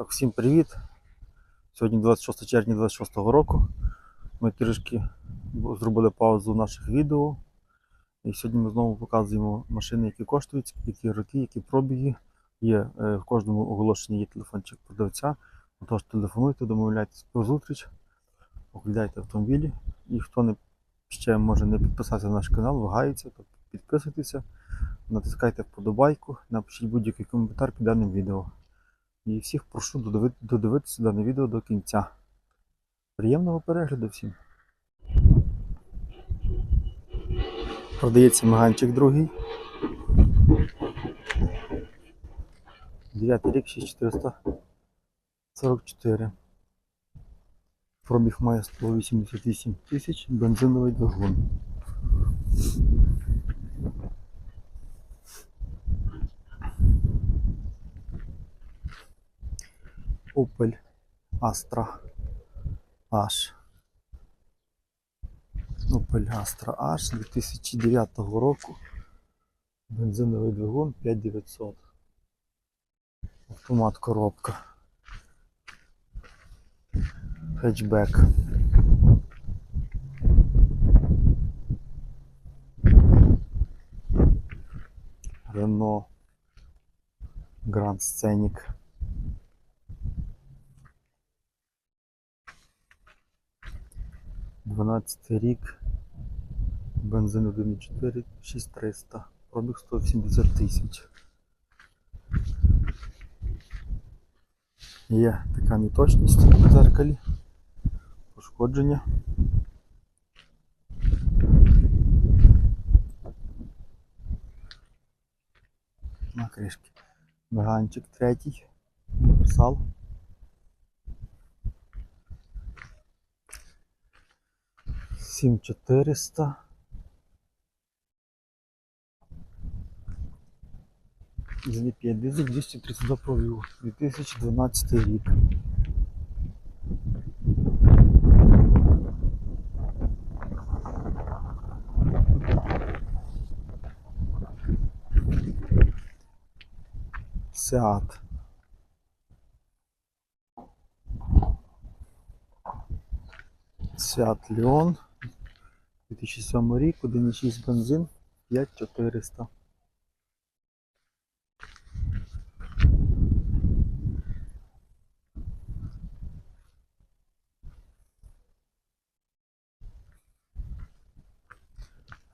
Так, всім привіт. Сьогодні 26 червня 26 року. Ми трішки зробили паузу наших відео. І сьогодні ми знову показуємо машини, які коштують, які роки, які пробіги. Є е, в кожному оголошенні є телефончик продавця. Тож телефонуйте, домовляйтесь про зустріч, оглядайте автомобілі. І хто не ще може не підписатися на наш канал, вагається, то підписуйтеся, натискайте вподобайку, напишіть будь-який коментар під даним відео. І всіх прошу додивитися дане відео до кінця. Приємного перегляду всім. Продається маганчик другий. 9 рік 6444. Пробіг має 188 тисяч, бензиновий двигун. Opel Astra H. Opel Astra H 2009 року. Бензиновий двигун 5900. Автомат коробка. Хетчбек. Рено Гранд Сценік. 12 рік, бензин 1,4, 6300, пробіг 180 тисяч. Є така неточність в дзеркалі, пошкодження. На кришки. Баганчик третій, універсал. Сім чотириста. Зліп'є дизель 232 пробігу. 2012 рік. Сеат. Сеат Леон. 2007 рік, 1,6 бензин, 5400.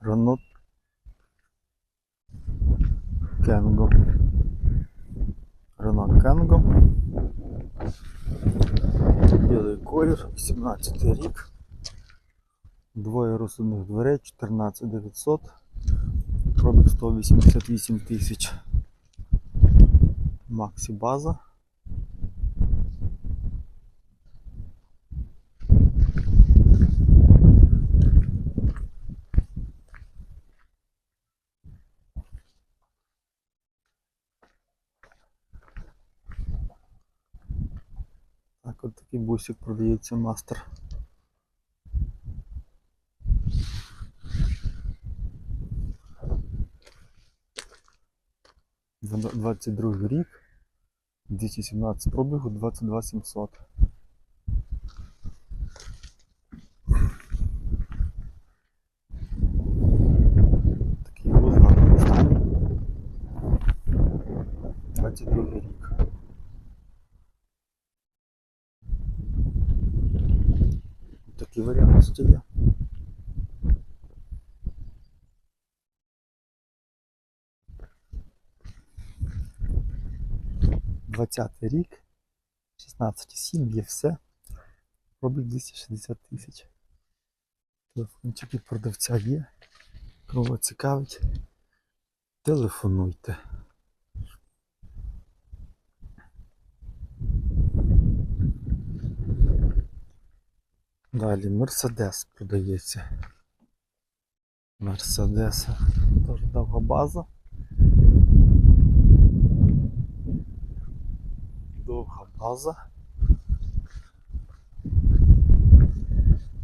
Renault Кенго. Renault Кенго. Білий колір, 17 рік. Двоє розсудних дверей, 14900. Пробіг 188 тисяч. Максі база. Так, от такий бусик продається мастер. 22 рік, 217 пробігу, 22 700. Такий розгарний стан. 22 рік. Такий варіант стоїть. 20 рік, 16,7 є все. Робить 260 тисяч. Телефончик від продавця є. Кого цікавить, телефонуйте. Далі Мерседес продається. Мерседеса. Теж довга база. База.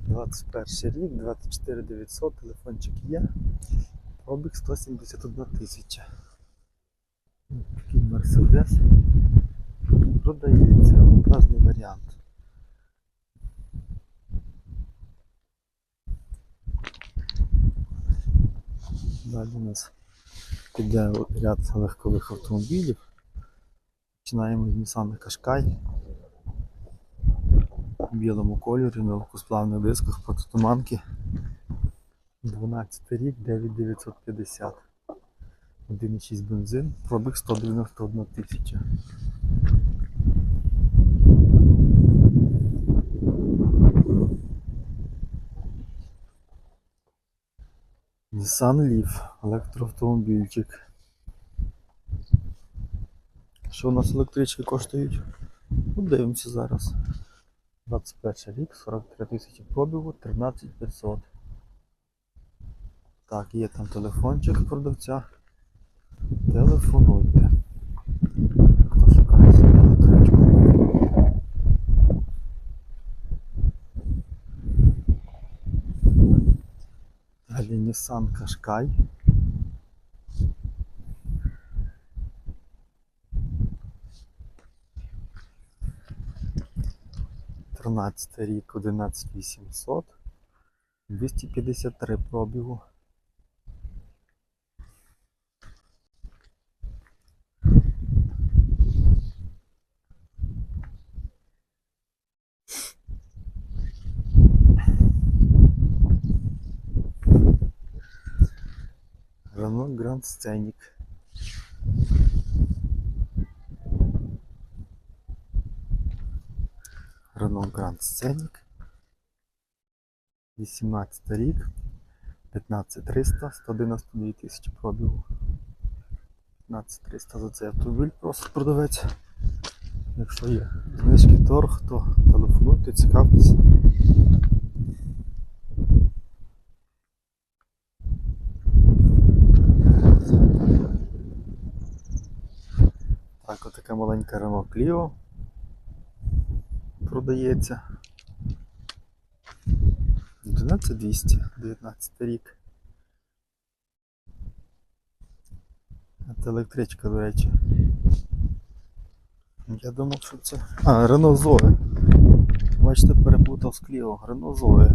21 рік, 24 900, телефончик є. Пробіг 171 тисяча. Такий Мерседес продається. продажний варіант. Далі у нас піде ряд легкових автомобілів. Починаємо з Nissan Qashqai в білому кольорі, на легкосплавних дисках протитуманки. 12 рік, 9950. 1,6 бензин, пробіг 191 тисяча. Nissan Leaf, електроавтомобільчик. Що у нас електрички коштують? Ну, дивимося зараз. 21 рік, 43 тисячі пробігу, 13500. Так, є там телефончик продавця. Телефонуйте. Хто шукає собі електричку? Далі Nissan Qashqai. Тринадцятий рік, 11800. 253 пробігу. Renault Grand Scenic. Renault Grand Scenic. 18 рік. 15300, 192 тисячі пробігу. 15300 за цей автомобіль просить продавець. Якщо є знижки торг, то телефонуйте, цікавтесь. Так, отака маленька Renault Clio продається. 11200, 19 рік. Це електричка, до речі. Я думав, що це. А, Renault Zoe. Бачите, перепутав з Clio. Renault Zoe.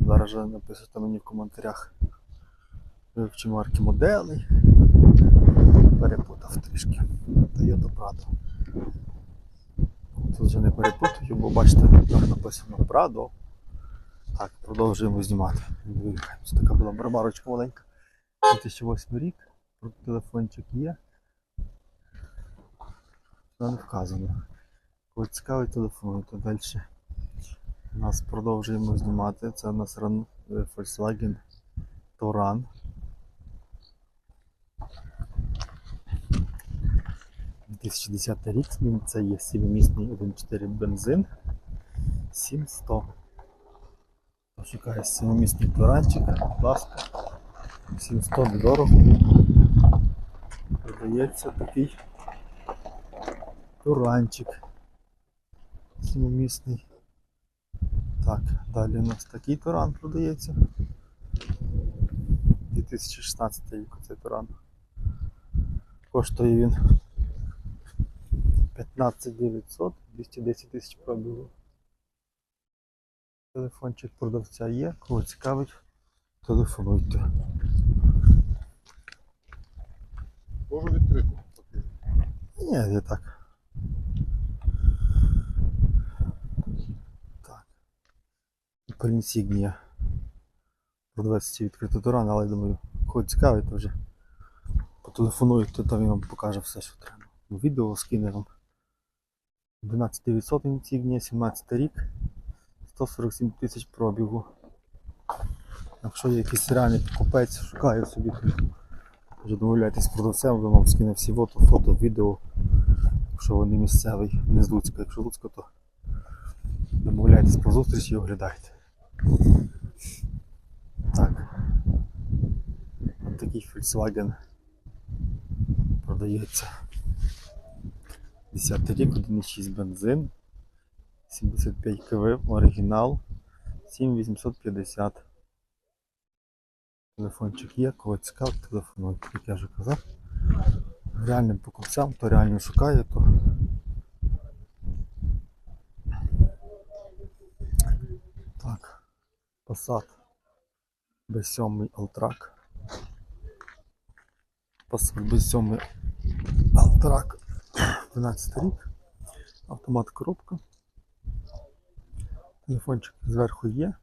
Зараз же напишете мені в коментарях. Вивчи марки моделей. Перепутав трішки. Toyota Prado. Тут вже не перепутаю, бо бачите, там написано Prado. Так, продовжуємо знімати. Виїхаємося. Така була барбарочка маленька. 2008 рік. Телефончик є. Сюди не вказано. Кого цікавий телефонуйте далі. Нас продовжуємо знімати. Це у нас е, Volkswagen Touran. – 2010 рік, це є 7-місний 1.4 бензин 7100. Хто Шукає 7-місний туранчик, будь ласка. 700 недорого. Продається такий туранчик. 7-місний. Так, далі у нас такий туран продається. 2016 рік цей туран. Коштує він 15 900, 210 тисяч пробігу. Телефончик продавця є, кого цікавить, телефонуйте. Можу відкрити. Ні, я так. Так. Інсігнія. Продавець ці відкрито до рано, але я думаю, кого цікавить, то вже потелефонуйте, то там він вам покаже все, що треба. Відео скине вам. 12900 інсігнія, 17 рік, 147 тисяч пробігу. Якщо є якийсь реальний покупець, шукає собі, вже домовляйтесь з продавцем, він вам скине всі фото, фото, відео. Якщо вони місцевий, не з Луцька. Якщо Луцька, то домовляйтесь про зустріч і оглядайте. Так. Ось такий Volkswagen продається. 53, рік, 1,6 бензин, 75 кВ, оригінал, 7850. Телефончик є, кого цікав, телефонує, як я вже казав. Реальним покупцям, то реально шукає, то так, Passat B7 Alltrack. Passat B7 Alltrack. 12 рік. Автомат коробка. Телефончик зверху є.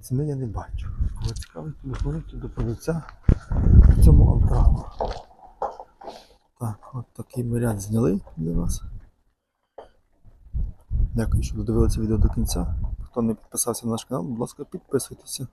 Ціни я не бачу. Кого цікавить, телефонуйте до продавця в цьому Alltrack. Так, от такий варіант зняли для вас. Дякую, що додивилися відео до кінця. Хто не підписався на наш канал, будь ласка, підписуйтеся.